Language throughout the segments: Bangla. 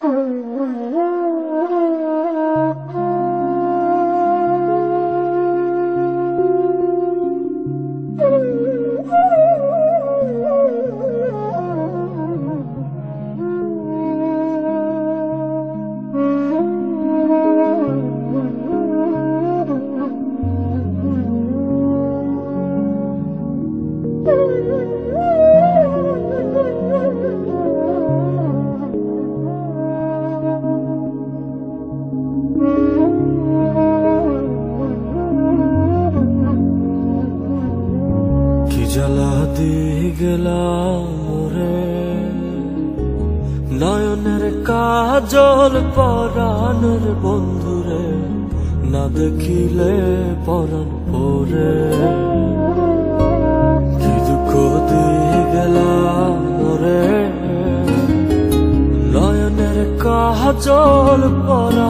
Mm-hmm. দিয়ে নয়নের কাজল পরাণের বন্ধুরে, না দেখিলে পরাণ পরে। কি দুঃখ দিয়ে নয়নের কাজল পরাণের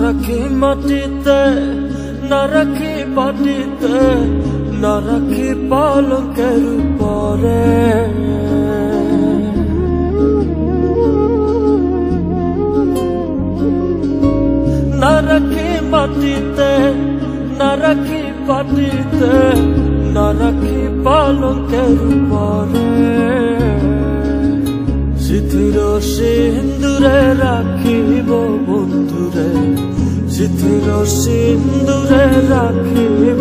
রাখি মাটিতে না পাটিতে না পালকের পরে না মাটিতে না পাটিতে না পালকের পরে সিন্দুরে রাখিব বন্ধুরে সিথির সিন্দুরে রাখিব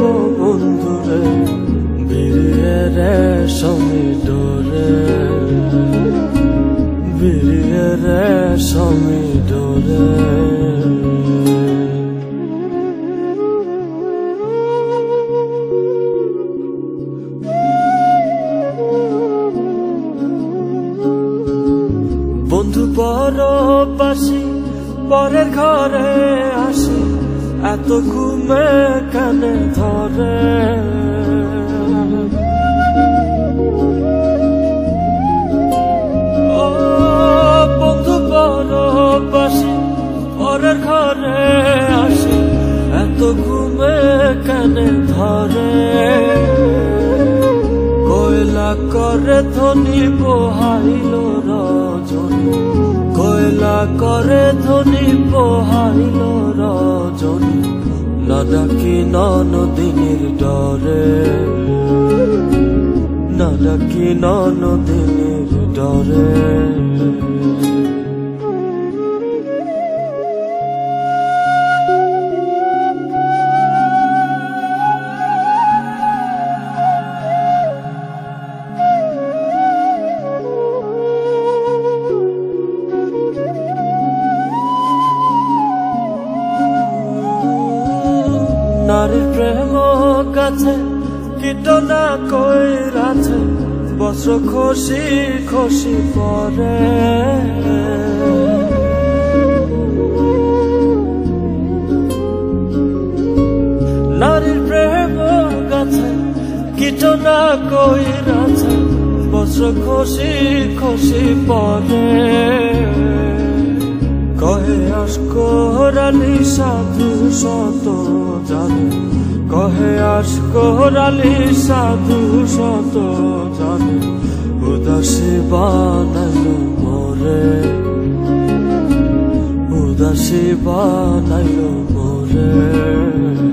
বন্ধু পরবাসী পরের ঘরে আসে। এত ঘুমে কানে ধরে। করে ধনী পোহাইল রজনী। কয়লা করে ধনী পোহাইল রজনী। না ডাকি নদিনীর ডরে। না ডাকি ডরে। নারীর প্রেম কাছে কীটনা কই রাছে বস্ত্র খসি খসি পরে। নারীর প্রেম কাছে কীটনা কই রাছে বস্ত্র খসি খসি পরে। আসকরালি সাধু শত জানে। কহে আসকরালি সাধু শত জানে। উদাসী বানাইল মোরে। উদাসী বানাইল মোরে।